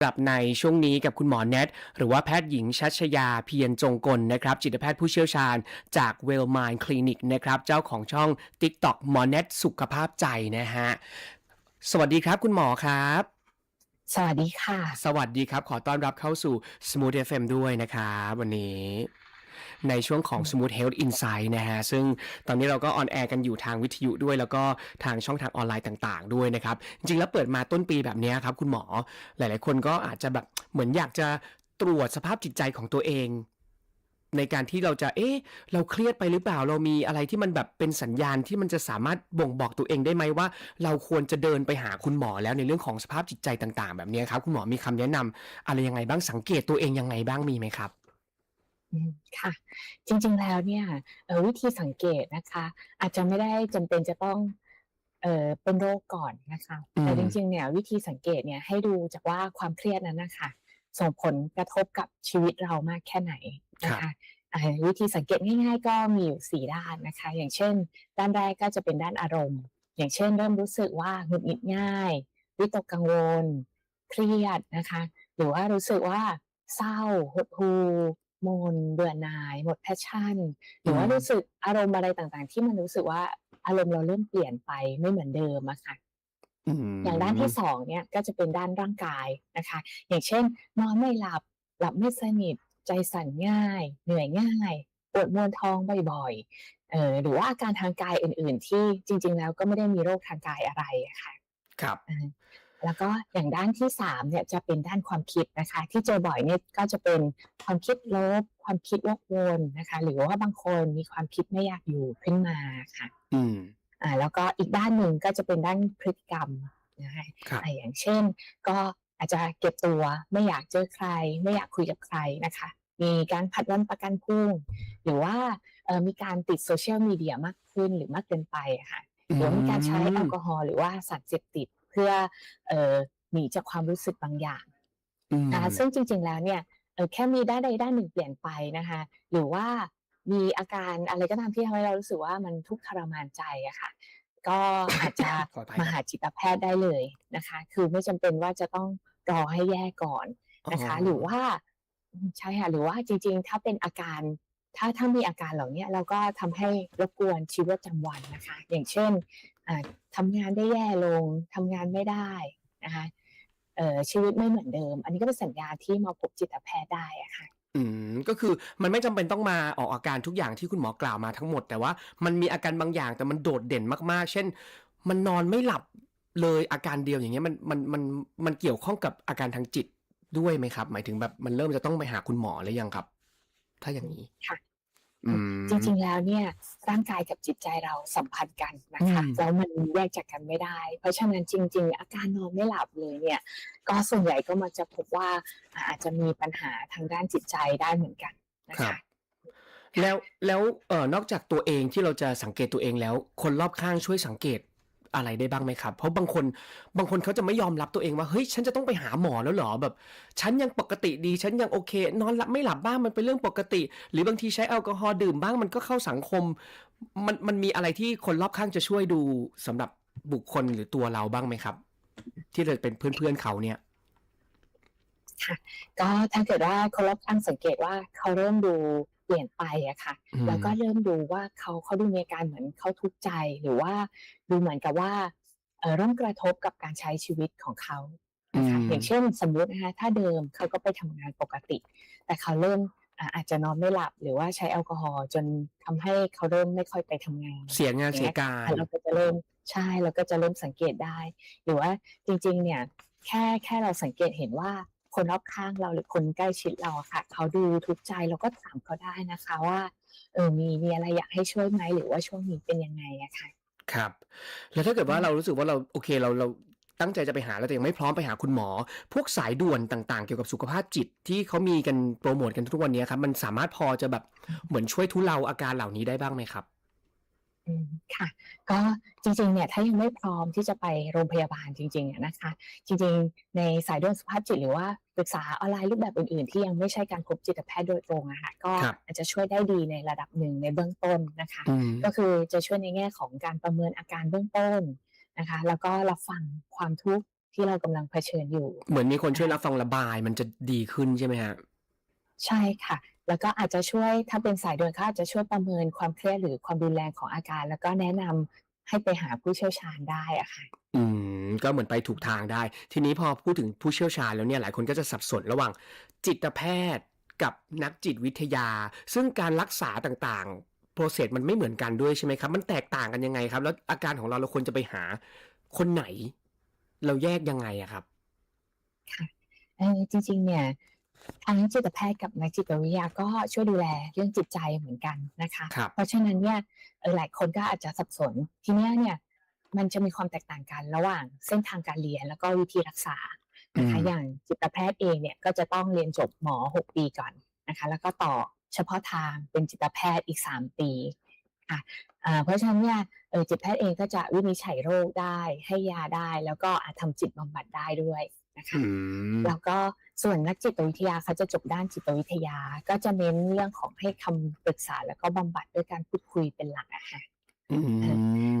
กลับในช่วงนี้กับคุณหมอแนทหรือว่าแพทย์หญิงชัชยาเพียรจงกลนะครับ จิตแพทย์ผู้เชี่ยวชาญจาก Well Mind Clinic นะครับ เจ้าของช่อง TikTok หมอแนทสุขภาพใจนะฮะ สวัสดีครับคุณหมอครับ สวัสดีค่ะ สวัสดีครับ ขอต้อนรับเข้าสู่ Smooth FM ด้วยนะครับวันนี้ ในช่วงของ Smooth Health Insight นะฮะ ซึ่งตอนนี้เราก็ออนแอร์กันอยู่ทางวิทยุด้วย แล้วก็ทางช่องทางออนไลน์ต่างๆ ด้วยนะครับ จริงๆ แล้วเปิดมาต้นปีแบบนี้ครับ คุณหมอหลายๆ คนก็อาจจะแบบเหมือนอยากจะตรวจสภาพจิตใจของตัวเองในการที่เราจะ เอ๊ะ เราเครียดไปหรือเปล่า เรามีอะไรที่มันแบบเป็นสัญญาณที่มันจะสามารถบ่งบอกตัวเองได้ไหมว่า เราควรจะเดินไปหาคุณหมอแล้วในเรื่องของสภาพจิตใจต่าง ๆ แบบนี้ครับ คุณหมอมีคำแนะนำอะไรยังไงบ้างสังเกตตัวเองยังไงบ้างมีไหมครับ ค่ะ จริงๆแล้วเนี่ยเอ่อวิธีสังเกตนะคะ อาจจะไม่ได้จำเป็นจะต้องเอ่อเป็นโรคก่อนนะคะอืแต่มจริงๆเนี่ยวิธีสังเกตเนี่ยให้ดูจากว่าความเครียดนั้นน่ะค่ะส่งผลกระทบกับชีวิตเรามากแค่ไหนคนะรับคะอ่าวิธีสังเกตง่าย ๆ ก็มีอยู่4ด้านนะคะ อย่างเช่น ด้านแรกก็จะเป็นด้านอารมณ์ อย่างเช่น เริ่มรู้สึกว่าหงุดหงิดง่าย วิตกกังวล เครียดนะคะ หรือว่ารู้สึกว่าเศร้าหดหู่ห ม่นเบื่อหน่าย หมด passion หอืรือว่ามรู้สึกอารมณ์อะไรต่างๆ ที่มันรู้สึกว่าอารมณ์เราเริ่มเปลี่ยนไปไม่เหมือนเดิมอะค่ะอือย่างด้านที่ม2เนี่ยก็จะเป็นด้านร่างกายนะคะ อย่างเช่น นอนไม่หลับ หลับไม่สนิท ใจสั่นง่าย เหนื่อยง่ายปวดมวนท้องบ่อยๆเอ่อหรือว่าอาการทางกายอื่น ๆ ที่จริง ๆ แล้วก็ไม่ได้มีโรคทางกายอะไรอะค่ะ ครับอา แล้วก็อย่างด้านที่3เนี่ยจะเป็นด้านความคิดนะคะ ที่เจอบ่อยเนี่ยก็จะเป็นความคิดลบ ความคิดวกวนนะคะ หรือว่าบางคนมีความคิดไม่อยากอยู่ขึ้นมาค่ะ อืมอ่า แล้วก็อีกด้านหนึ่งก็จะเป็นด้านพฤติกรรมนะคะครับอ่าอย่างเช่น ก็อาจจะเก็บตัวไม่อยากเจอใคร ไม่อยากคุยกับใครนะคะ มีการผลัดวันประกันพรุ่ง หรือว่าเอ่อมีการติด Social Media มากขึ้นหรือมากเกินไปอะค่ะอืหรือว่ามีการใช้แอลมกอฮอล์หรือว่าสารเสพติด เพื่อเอ่อหนีจากความรู้สึกบางอย่างอืนะคะมซึ่งจริง ๆ แล้วเนี่ยเอ่อแค่มีด้านใดด้านหนึ่งเปลี่ยนไปนะคะหรือว่ามีอาการอะไรก็ตามที่ทำให้เรารู้สึกว่ามันทุกข์ทรมานใจอะค่ะ ก็อาจจะขออภัยมาคหารับจิตแพทย์ได้เลยนะคะ คือไม่จำเป็นว่าจะต้องรอให้แย่ก่อนอ๋อนะคะ หรือว่าอืมใช่ค่ะหรือว่าจริง ๆ ถ้าเป็นอาการถ้าถ้ามีอาการเหล่าเนี้ยเราก็ทำให้รบกวนชีวิตประจำวันนะคะ อย่างเช่นอ่า ทำงานได้แย่ลงทำงานไม่ได้นะคะเอ่อชีวิตไม่เหมือนเดิม อันนี้ก็เป็นสัญญาณที่มาพบจิตแพทย์ได้อะค่ะอืมก็คือมันไม่จำเป็นต้องมาออกอาการทุกอย่างที่คุณหมอกล่าวมาทั้งหมด แต่ว่ามันมีอาการบางอย่างแต่มันโดดเด่นมากๆ เช่น มันนอนไม่หลับเลยอาการเดียวอย่างเงี้ยมันมันมันมันเกี่ยวข้องกับอาการทางจิตด้วยไหมครับ?หมายถึงแบบมันเริ่มจะต้องไปหาคุณหมอหรือยังครับ?ถ้าอย่างงี้ค่ะ อือืม จริมงๆแล้วเนี่ยร่างกายกับจิตใจเราสัมพันธ์กันนะอืคะมแล้วมันแยกจากกันไม่ได้ เพราะฉะนั้นจริง ๆ อาการนอนไม่หลับเลยเนี่ยก็ส่วนใหญ่ก็มักจะพบว่าอ่าอาจจะมีปัญหาทางด้านจิตใจได้เหมือนกันนะครัคะบค่แล้ะวแล้วเอ่อนอกจากตัวเองที่เราจะสังเกตตัวเองแล้ว คนรอบข้างช่วยสังเกต อะไรได้บ้างไหมครับ?เพราะบางคนบางคนเขาจะไม่ยอมรับตัวเองว่าเฮ้ยฉันจะต้องไปหาหมอแล้วเหรอ?แบบ ฉันยังปกติดีฉันยังโอเค นอนหลับไม่หลับบ้างมันเป็นเรื่องปกติ หรือบางทีใช้แอลกอฮอล์ดื่มบ้างมันก็เข้าสังคม มันมันมีอะไรที่คนรอบข้างจะช่วยดูสำหรับบุคคลหรือตัวเราบ้างไหมครับ?ที่จะเป็นเพื่อนๆเขาเนี่ยค่ะก็ถ้าเกิดว่าคนรอบข้างสังเกตว่าเขาเริ่มดู ปลี่ยนไปอะค่ะอืแล้วก็มเริ่มดูว่าเขาเขาดูมีอาการเหมือนเขาทุกข์ใจหรือว่าดูเหมือนกับว่าเอ่อเริ่มกระทบกับการใช้ชีวิตของเขาอืนะคะอย่างมเช่นสมมุตินะคะถ้าเดิมเขาก็ไปทำงานปกติ แต่เขาเริ่มอ่าอาจจะนอนไม่หลับหรือว่าใช้แอลกอฮอล์จนทำให้เขาเริ่มไม่ค่อยไปทำงาน เสียงาอนย่างเสีเงี้ยยกาอ่ารเราก็จะเริ่มใช่เราก็จะเริ่มสังเกตได้ หรือว่าจริง ๆ เนี่ยแค่แค่เราสังเกตเห็นว่า คนรอบข้างเราหรือคนใกล้ชิดเราอะค่ะ เขาดูทุกข์ใจเราก็ถามเขาได้นะคะว่าเอ่อมีมีอะไรอยากให้ช่วยไหม?หรือว่าช่วงนี้เป็นยังไงอะค่ะ?ครับ แล้วถ้าเกิดอืว่ามเรารู้สึกว่าเราโอเคเราเราตั้งใจจะไปหาแล้วแต่ยังไม่พร้อมไปหาคุณหมอ พวกสายด่วนต่างๆ เกี่ยวกับสุขภาพจิตที่เขามีกันโพรโมตกันทุกวันเนี้ยครับ มันสามารถพอจะแบบอืมเหมือนช่วยทุเลาอาการเหล่านี้ได้บ้างไหมครับ? อืมค่ะ ก็จริงๆเนี่ยถ้ายังไม่พร้อมที่จะไปโรงพยาบาลจริงๆอะนะคะ จริงๆ ในสายด่วนสุขภาพจิตหรือว่าปรึกษาออนไลน์รูปแบบอื่นๆ ที่ยังไม่ใช่การพบจิตแพทย์โดยตรงอะค่ะก็ครับอาจจะช่วยได้ดีในระดับหนึ่งในเบื้องต้นนะคะอืมก็คือจะช่วยในแง่ของการประเมินอาการเบื้องต้นนะคะ แล้วก็รับฟังความทุกข์ที่เรากำลังเผชิญอยู่ เหมือนมีคนช่วยนะคะรับฟังระบายมันจะดีขึ้นใช่ไหมครับใช่ค่ะ แล้วก็อาจจะช่วยถ้าเป็นสายด่วนเขาอาจจะช่วยประเมินความเครียดหรือความรุนแรงของอาการ แล้วก็แนะนำให้ไปหาผู้เชี่ยวชาญได้อะค่ะ อืม ก็เหมือนไปถูกทางได้ ทีนี้พอพูดถึงผู้เชี่ยวชาญแล้วเนี่ยหลายคนก็จะสับสนระหว่าง จิตแพทย์กับนักจิตวิทยา ซึ่งการรักษาต่างๆ โปรเซสมันไม่เหมือนกันด้วยใช่ไหมครับ มันแตกต่างกันยังไงครับ แล้วอาการของเราเราควรจะไปหาคนไหน เราแยกยังไงอะครับ ค่ะเออจริงๆ เนี่ย ทั้งจิตแพทย์กับนักจิตวิทยาก็ช่วยดูแลเรื่องจิตใจเหมือนกันนะคะครับเพราะฉะนั้นเนี่ยเออหลายคนก็อาจจะสับสนทีเนี้ยเนี่ยมันจะมีความแตกต่างกันระหว่างเส้นทางการเรียนแล้วก็วิธีรักษานะคะอืมอย่างจิตแพทย์เองเนี่ยก็จะต้องเรียนจบหมอ 6 ปีก่อนนะคะ แล้วก็ต่อเฉพาะทางเป็นจิตแพทย์อีก 3 ปีค่ะอ่าเพราะฉะนั้นเนี่ยเออจิตแพทย์เองก็จะวินิจฉัยโรคได้ให้ยาได้ แล้วก็อาจทำจิตบำบัดได้ด้วย นะคะอืมแล้วก็ส่วนนักจิตวิทยาเขาจะจบด้านจิตวิทยา ก็จะเน้นเรื่องของให้คำปรึกษาแล้วก็บำบัดด้วยการพูดคุยเป็นหลักอะค่ะอื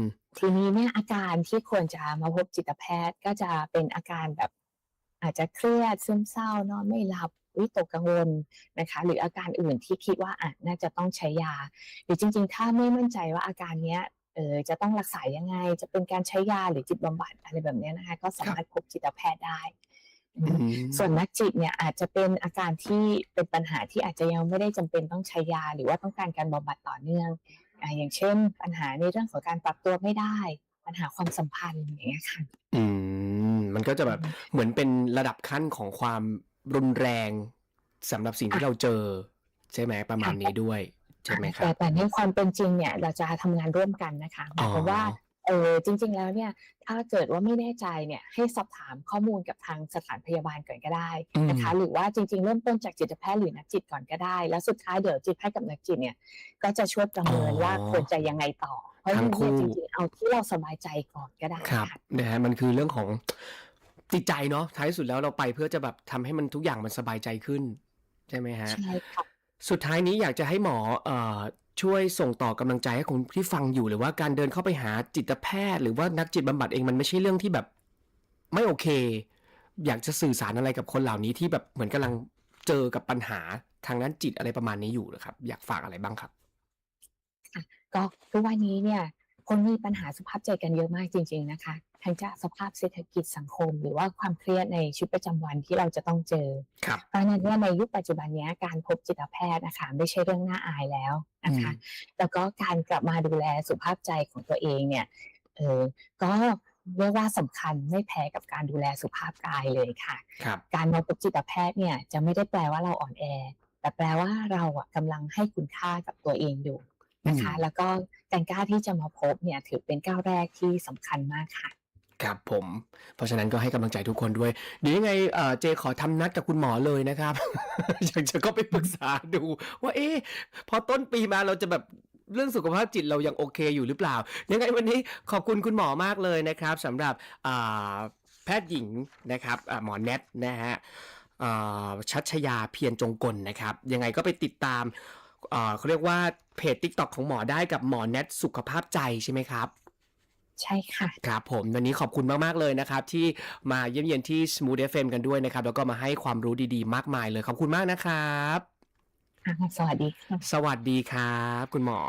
มทีนี้เนี่ยอาการที่ควรจะมาพบจิตแพทย์ก็จะเป็นอาการแบบอาจจะเครียดซึมเศร้านอนไม่หลับวิตกกังวลนะคะ หรืออาการอื่นที่คิดว่าอะน่าจะต้องใช้ยา หรือจริง ๆ ถ้าไม่มั่นใจว่าอาการเนี้ยเออจะต้องรักษายังไง จะเป็นการใช้ยาหรือจิตบำบัดอะไรแบบเนี้ยนะคะ ก็สามารถพบจิตแพทย์ได้อืนะม ส่วนนักจิตเนี่ยอาจจะเป็นอาการที่เป็นปัญหาที่อาจจะยังไม่ได้จำเป็นต้องใช้ยา หรือว่าต้องการการบำบัดต่อเนื่องอ่าอย่างเช่น ปัญหาในเรื่องของการปรับตัวไม่ได้ ปัญหาความสัมพันธ์อย่างเงี้ยค่ะอืมมันก็จะแบบเหมือนเป็นระดับขั้นของความรุนแรงสำหรับสิ่งที่เราเจอ ใช่ไหมประมาณนี้ด้วยใช่ไหมครัแต่บแต่ในความเป็นจริงเนี่ยเราจะทำงานร่วมกันนะคะหมายความว่า อ๋อเออจริง ๆ แล้วเนี่ยถ้าเกิดว่าไม่แน่ใจเนี่ยให้สอบถามข้อมูลกับทางสถานพยาบาลก่อนก็ได้นะคะหรือว่าจริง ๆ เริ่มต้นจากจิตแพทย์หรือนักจิตก่อนก็ได้ แล้วสุดท้ายเดี๋ยวจิตแพทย์กับนักจิตเนี่ยก็จะช่วยประเมินว่าควรจะยังไงต่อ เพราะฉะนั้นเนี่ยจริงๆเอาที่เราสบายใจก่อนก็ได้ครับค่ะนะฮะมันคือเรื่องของจิตใจเนาะท้ายสุดแล้วเราไปเพื่อจะแบบทำให้มันทุกอย่างมันสบายใจขึ้น ใช่ไหมฮะใช่ค่ะสุดท้ายนี้อยากจะให้หมอเอ่อ ช่วยส่งต่อกำลังใจให้คนที่ฟังอยู่หรือว่าการเดินเข้าไปหาจิตแพทย์ หรือว่านักจิตบำบัดเองมันไม่ใช่เรื่องที่แบบไม่โอเค อยากจะสื่อสารอะไรกับคนเหล่านี้ที่แบบเหมือนกำลังเจอกับปัญหาทางด้านจิตอะไรประมาณนี้อยู่เหรอครับ อยากฝากอะไรบ้างครับก็ทุกวันนี้เนี่ยคนมีปัญหาสุขภาพใจกันเยอะมากจริง ๆนะคะ ทั้งจากสภาพเศรษฐกิจสังคม หรือว่าความเครียดในชีวิตประจำวันที่เราจะต้องเจอครับเพราะฉะนั้นเนี่ยในยุคปัจจุบันเนี้ยการพบจิตแพทย์นะคะไม่ใช่เรื่องน่าอายแล้วนะคะอืมแล้วก็การกลับมาดูแลสุขภาพใจของตัวเองเนี่ยเออก็เรียกว่าสำคัญไม่แพ้กับการดูแลสุขภาพกายเลยค่ะครับการมาพบจิตแพทย์เนี่ยจะไม่ได้แปลว่าเราอ่อนแอ แต่แปลว่าเราอะกำลังให้คุณค่ากับตัวเองอยู่นะคะอืมแล้วก็การกล้าที่จะมาพบเนี่ยถือเป็นก้าวแรกที่สำคัญมากค่ะ ครับผม เพราะฉะนั้นก็ให้กำลังใจทุกคนด้วยเดี๋ยวยังไงเจขอทำนัดกับคุณหมอเลยนะครับ อยากจะก็ไปปรึกษาดู ว่าเอ๊ะพอต้นปีมาเราจะแบบเรื่องสุขภาพจิตเรายังโอเคอยู่หรือเปล่า ยังไงวันนี้ขอบคุณคุณหมอมากเลยนะครับสำหรับแพทย์หญิงนะครับหมอแนทนะฮะชัชยาเพียรจงกลนะครับ ยังไงก็ไปติดตามเขาเรียกว่าเพจ TikTok ของหมอได้กับหมอแนทสุขภาพใจใช่ไหมครับ ใช่ค่ะ ครับผมวันนี้ขอบคุณมาก ๆ เลยนะครับ ที่มาเยี่ยมเยียนที่ Smooth FM กันด้วยนะครับ แล้วก็มาให้ความรู้ดีๆ มากมายเลย ขอบคุณมากนะครับ สวัสดีค่ะ สวัสดีครับ คุณหมอ